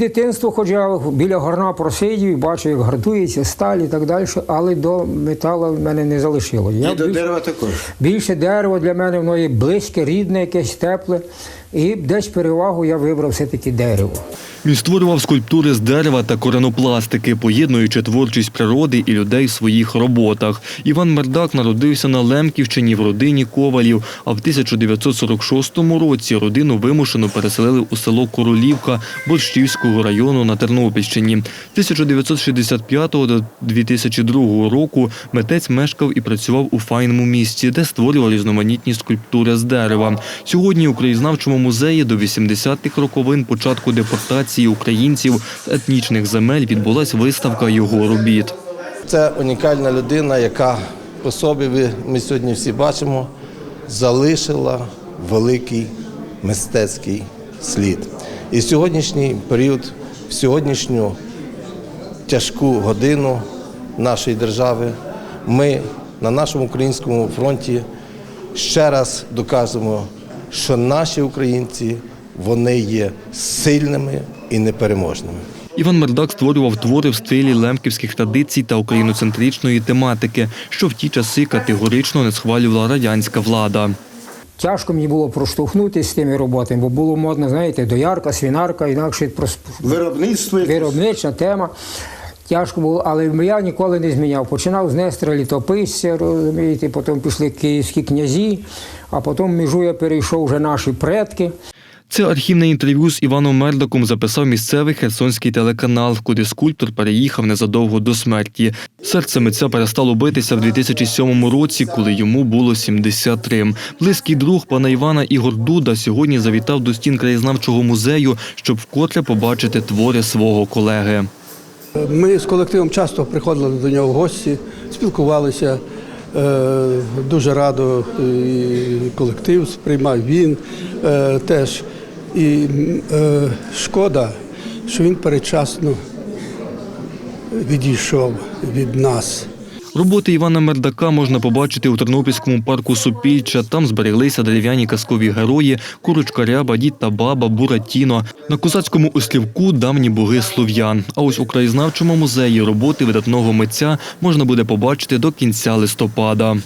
Дитинство, хоч я біля горна просидів, бачу, як гартується сталь і так далі, але до металу в мене не залишило. Я І до більше, дерева також. більше дерево для мене воно є близьке, рідне, якесь тепле. І десь перевагу я вибрав все-таки дерево. Він створював скульптури з дерева та коренопластики, поєднуючи творчість природи і людей в своїх роботах. Іван Мердак народився на Лемківщині в родині Ковалів, а в 1946 році родину вимушено переселили у село Королівка Борщівського району на Тернопільщині. З 1965 до 2002 року митець мешкав і працював у файному місті, де створював різноманітні скульптури з дерева. Сьогодні у краєзнавчому музеї до 80-х роковин початку депортації українців з етнічних земель відбулась виставка його робіт. Це унікальна людина, яка по собі ми сьогодні всі бачимо, залишила великий мистецький слід. І сьогоднішній період, в сьогоднішню тяжку годину нашої держави, ми на нашому українському фронті ще раз доказуємо, що наші українці вони є сильними і непереможними. Іван Мердак створював твори в стилі лемківських традицій та україноцентричної тематики, що в ті часи категорично не схвалювала радянська влада. Тяжко мені було проштовхнути з тими роботами, бо було модно, знаєте, доярка, свінарка, інакше прос- Виробництво якесь. виробнича тема. Тяжко було, але я ніколи не зміняв. Починав з Нестра літописця, розумієте, потім пішли київські князі, а потім межу я перейшов вже наші предки. Це архівне інтерв'ю з Іваном Мердаком записав місцевий херсонський телеканал, куди скульптор переїхав незадовго до смерті. Серце митця перестало битися в 2007 році, коли йому було 73. Близький друг пана Івана Ігор Дуда сьогодні завітав до стін краєзнавчого музею, щоб вкотре побачити твори свого колеги. Ми з колективом часто приходили до нього в гості, спілкувалися. Е, Дуже радо і колектив сприймав він е, теж. І е, шкода, що він передчасно відійшов від нас. Роботи Івана Мердака можна побачити у Тернопільському парку Супільча. Там збереглися дерев'яні казкові герої, курочка ряба, дід та баба, буратіно. На козацькому острівку давні боги слов'ян. А ось у краєзнавчому музеї роботи видатного митця можна буде побачити до кінця листопада.